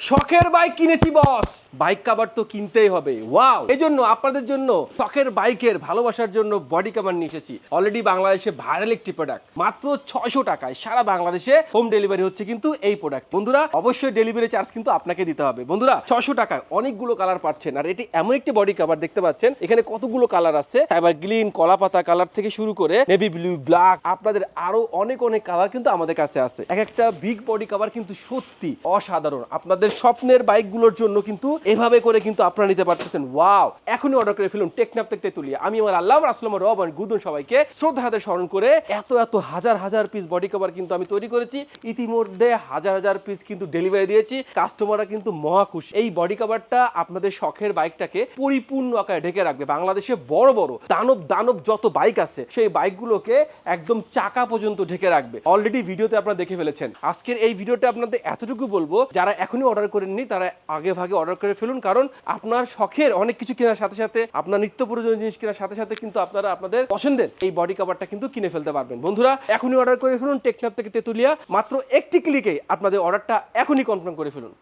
শখের বাইক কিনেছি বস bike cover তো কিনতেই হবে। ওয়াও এই জন্য আপনাদের জন্য শখের বাইকের ভালোবাসার জন্য বডি কাভার নিয়ে এসেছি। অলরেডি বাংলাদেশে ভাইরাল একটি প্রোডাক্ট মাত্র ছয়শো টাকায় সারা বাংলাদেশে হোম ডেলিভারি হচ্ছে কিন্তু এই প্রোডাক্ট বন্ধুরা, অবশ্যই ডেলিভারি চার্জ কিন্তু আপনাকে দিতে হবে। বন্ধুরা, ছয়শো টাকায় অনেকগুলো কালার পাচ্ছেন। আর এটি এমন একটি বডি কাভার দেখতে পাচ্ছেন। এখানে কতগুলো কালার আছে? সাইবার গ্রিন কলা পাতা কালার থেকে শুরু করে নেভি ব্লু ব্ল্যাক আপনাদের আরও অনেক অনেক কালার কিন্তু আমাদের কাছে আছে। এক একটা বিগ বডি কাভার কিন্তু সত্যি অসাধারণ। আপনাদের স্বপ্নের বাইকগুলোর জন্য কিন্তু এভাবে করে কিন্তু আপনারা নিতে পারতেছেন। ওয়াও! এখনই অর্ডার করে ফেলুন টেকনাপ থেকে তুলি আমি আমার আল্লাহ আসলাম রহমান গুদন সবাইকে শ্রদ্ধা হাতে স্মরণ করে এত এত হাজার হাজার পিস বডি কভার কিন্তু আমি তৈরি করেছি। ইতিমধ্যে হাজার হাজার পিস কিন্তু ডেলিভারি দিয়েছি। কাস্টমাররা কিন্তু মহা খুশি। এই বডি কভারটা আপনাদের শখের বাইকটাকে পরিপূর্ণ আকারে ঢেকে রাখবে। বাংলাদেশে বড় বড়, দানব দানব যত বাইক আছে, সেই বাইকগুলোকে একদম চাকা পর্যন্ত ঢেকে রাখবে। অলরেডি ভিডিওতে আপনারা দেখে ফেলেছেন। আজকের এই ভিডিওতে আপনাদের এতটুকু বলব, যারা এখনই অর্ডার করেননি, তারা আগে ভাগে অর্ডার করে ফেলুন। কারণ আপনার শখের অনেক কিছু কেনার সাথে সাথে, আপনার নিত্য প্রয়োজনীয় জিনিস কেনার সাথে সাথে কিন্তু আপনারা আপনাদের পছন্দের এই বডি কাভারটা কিন্তু কিনে ফেলতে পারবেন। বন্ধুরা, এখনই অর্ডার করে ফেলুন টেকনাপ থেকে তেতুলিয়া। মাত্র একটি ক্লিকে আপনাদের অর্ডারটা এখনই কনফার্ম করে ফেলুন।